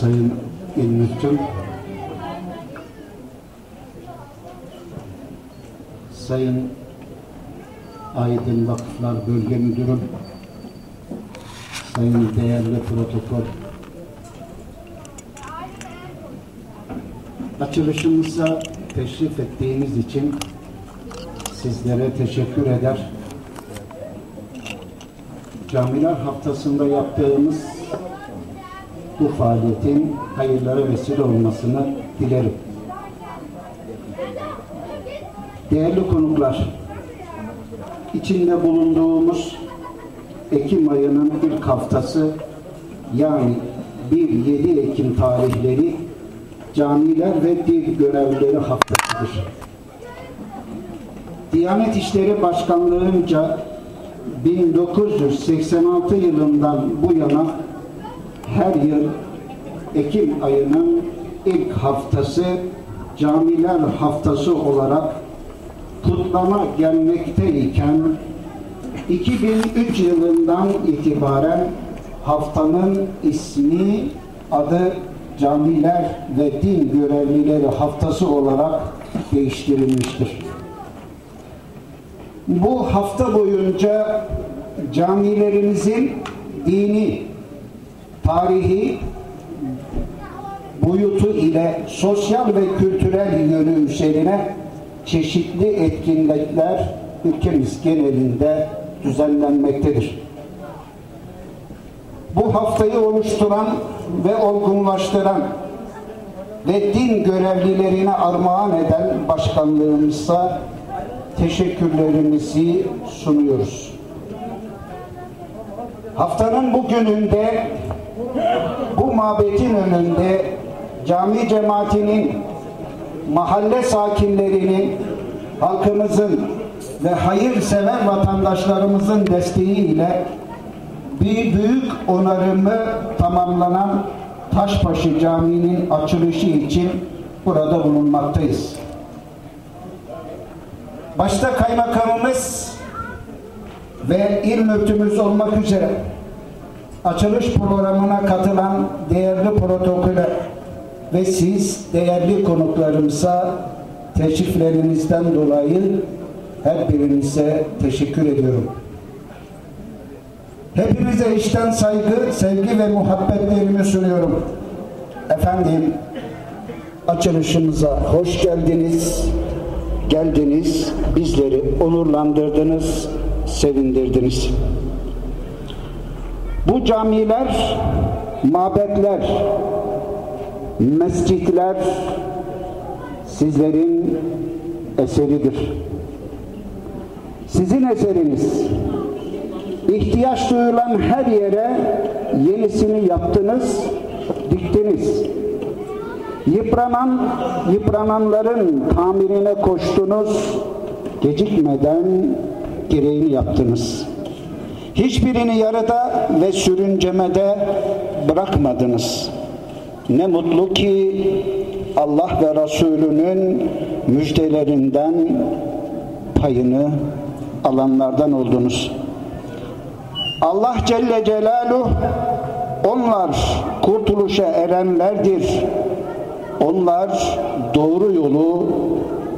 Sayın İl Müftüm, Sayın Aydın Vakıflar Bölge Müdürüm, Sayın değerli protokol, açılışımıza teşrif ettiğiniz için sizlere teşekkür eder. Camiler haftasında yaptığımız bu faaliyetin hayırlara vesile olmasını dilerim. Değerli konuklar, içinde bulunduğumuz Ekim ayının ilk haftası yani 1-7 Ekim tarihleri camiler ve dil görevlileri haftasıdır. Diyanet İşleri Başkanlığı'nca 1986 yılından bu yana her yıl Ekim ayının ilk haftası camiler haftası olarak kutlama gelmekteyken 2003 yılından itibaren haftanın ismi adı Camiler ve Din Görevlileri Haftası olarak değiştirilmiştir. Bu hafta boyunca camilerimizin dini, tarihi boyutu ile sosyal ve kültürel yönü üzerine çeşitli etkinlikler ülkemiz genelinde düzenlenmektedir. Bu haftayı oluşturan ve olgunlaştıran ve din görevlilerine armağan eden başkanlığımıza teşekkürlerimizi sunuyoruz. Haftanın bu gününde mabetin önünde cami cemaatinin, mahalle sakinlerinin, halkımızın ve hayırsever vatandaşlarımızın desteğiyle bir büyük onarımı tamamlanan Taşbaşı Camii'nin açılışı için burada bulunmaktayız. Başta kaymakamımız ve il müftümüz olmak üzere açılış programına katılan değerli protokole ve siz değerli konuklarımıza teşriflerinizden dolayı her birinize teşekkür ediyorum. Hepinize içten saygı, sevgi ve muhabbetlerimi sunuyorum. Efendim, açılışımıza hoş geldiniz, geldiniz, bizleri onurlandırdınız, sevindirdiniz. Bu camiler, mabetler, mescitler sizlerin eseridir. Sizin eseriniz. İhtiyaç duyulan her yere yenisini yaptınız, diktiniz. Yıpranan, yıprananların tamirine koştunuz, gecikmeden gereğini yaptınız. Hiçbirini yarıda ve sürüncemede bırakmadınız. Ne mutlu ki Allah ve Resulünün müjdelerinden payını alanlardan oldunuz. Allah Celle Celaluhu onlar kurtuluşa erenlerdir. Onlar doğru yolu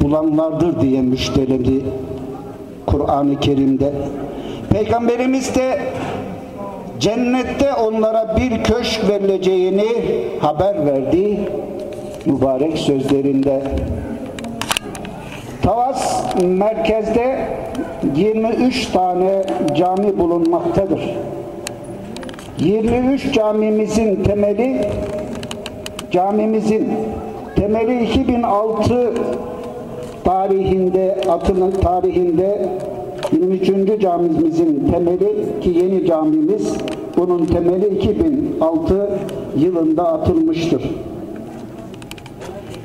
bulanlardır diye müjdeledi Kur'an-ı Kerim'de. Peygamberimiz de cennette onlara bir köşk verileceğini haber verdi mübarek sözlerinde. Tavas merkezde 23 tane cami bulunmaktadır. 23 camimizin temeli camimizin temeli 2006 tarihinde atının tarihinde 23. camimizin temeli ki yeni camimiz bunun temeli 2006 yılında atılmıştır.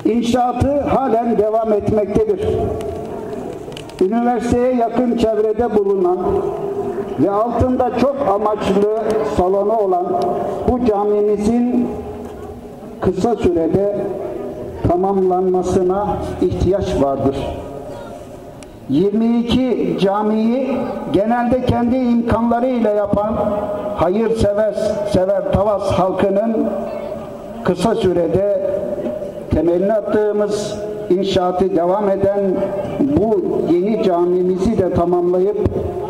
İnşaatı halen devam etmektedir. Üniversiteye yakın çevrede bulunan ve altında çok amaçlı salonu olan bu camimizin kısa sürede tamamlanmasına ihtiyaç vardır. 22 camiyi genelde kendi imkanlarıyla yapan hayırsever sever Tavas halkının kısa sürede temelini attığımız inşaatı devam eden bu yeni camimizi de tamamlayıp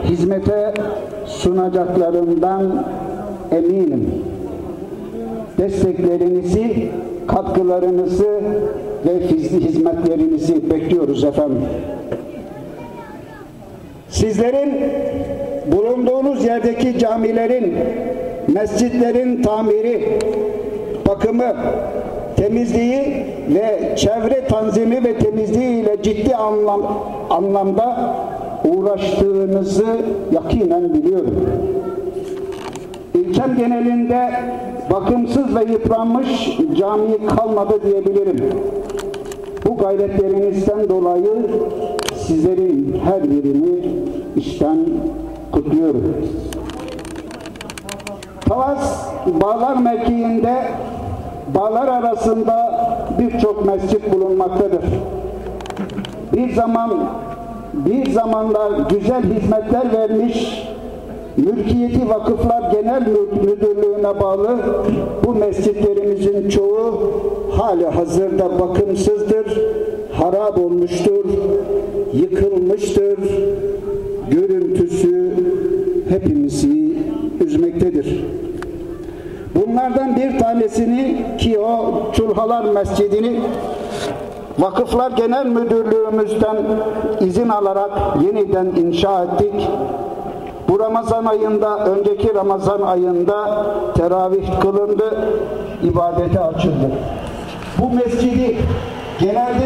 hizmete sunacaklarından eminim. Desteklerinizi, katkılarınızı ve hizmetlerinizi bekliyoruz efendim. Sizlerin bulunduğunuz yerdeki camilerin, mescitlerin tamiri, bakımı, temizliği ve çevre tanzimi ve temizliği ile ciddi anlam, anlamda uğraştığınızı yakinen biliyorum. İlçem genelinde bakımsız ve yıpranmış cami kalmadı diyebilirim. Bu gayretlerinizden dolayı sizlerin her birini işten kutluyorum. Tavas Bağlar mevkiinde bağlar arasında birçok mescit bulunmaktadır. Bir zaman bir zamanlar güzel hizmetler vermiş Mülkiyeti Vakıflar Genel Müdürlüğü'ne bağlı bu mescitlerimizin çoğu hali hazırda bakımsızdır, harap olmuştur, yıkılmıştır. Görüntüsü hepimizi üzmektedir. Bunlardan bir tanesini ki o Çulhalar Mescidini Vakıflar Genel Müdürlüğümüzden izin alarak yeniden inşa ettik. Bu Ramazan ayında, önceki Ramazan ayında teravih kılındı, ibadete açıldı. Bu mescidi genelde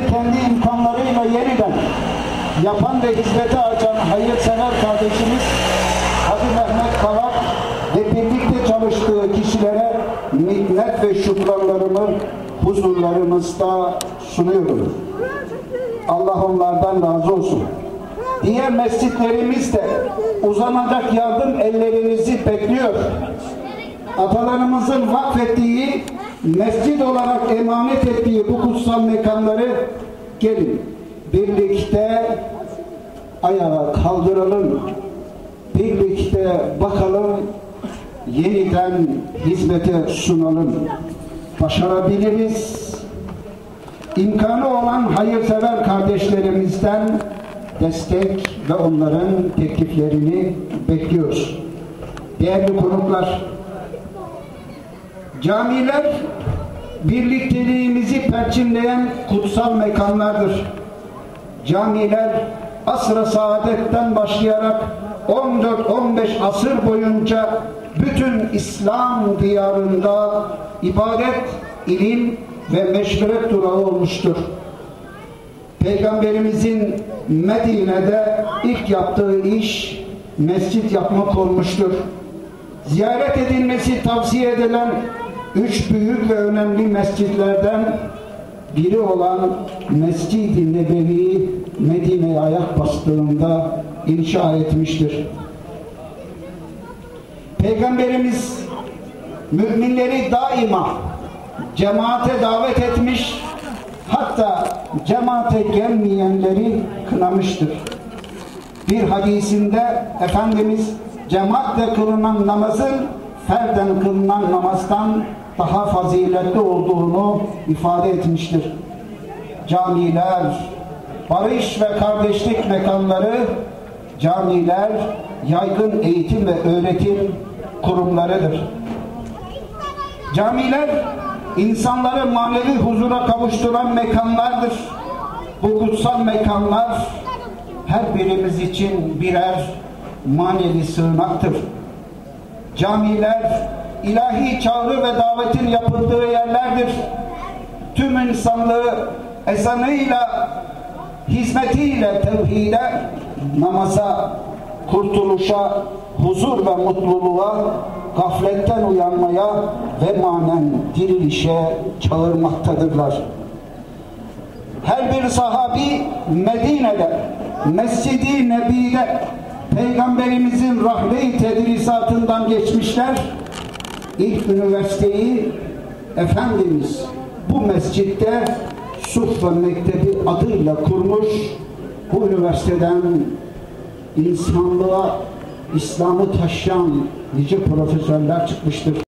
yapan ve hizmete açan hayırsever kardeşimiz Hacı Mehmet Kavak ve birlikte çalıştığı kişilere minnet ve şükranlarımı huzurlarımızda sunuyorum. Allah onlardan razı olsun. Diğer mescitlerimiz de uzanacak yardım ellerinizi bekliyor. Atalarımızın vakfettiği, mescid olarak emanet ettiği bu kutsal mekanları gelin birlikte ayağa kaldıralım. Birlikte bakalım, yeniden hizmete sunalım. Başarabiliriz. İmkanı olan hayırsever kardeşlerimizden destek ve onların tekliflerini bekliyoruz. Değerli konuklar, camiler birlikteliğimizi perçinleyen kutsal mekanlardır. Camiler asr-ı saadetten başlayarak 14-15 asır boyunca bütün İslam diyarında ibadet, ilim ve meşveret durağı olmuştur. Peygamberimizin Medine'de ilk yaptığı iş mescit yapmak olmuştur. Ziyaret edilmesi tavsiye edilen üç büyük ve önemli mescitlerden biri olan Mescid-i Nebevi Medine'ye ayak bastığında inşa etmiştir. Peygamberimiz müminleri daima cemaate davet etmiş hatta cemaate gelmeyenleri kınamıştır. Bir hadisinde Efendimiz cemaatle kılınan namazın ferden kılınan namazdan daha faziletli olduğunu ifade etmiştir. Camiler, barış ve kardeşlik mekanları, camiler yaygın eğitim ve öğretim kurumlarıdır. Camiler insanları manevi huzura kavuşturan mekanlardır. Bu kutsal mekanlar her birimiz için birer manevi sığınaktır. Camiler ilahi çağrı ve davetin yapıldığı yerlerdir. Tüm insanlığı ezanıyla, hizmetiyle, tevhide, namaza, kurtuluşa, huzur ve mutluluğa, gafletten uyanmaya ve manen dirilişe çağırmaktadırlar. Her bir sahabi Medine'de, Mescid-i Nebi'de Peygamberimizin rahve-i tedrisatından geçmişler. İlk üniversiteyi Efendimiz bu mescitte Sufra Mektebi adıyla kurmuş. Bu üniversiteden insanlığa İslam'ı taşıyan nice profesörler çıkmıştır.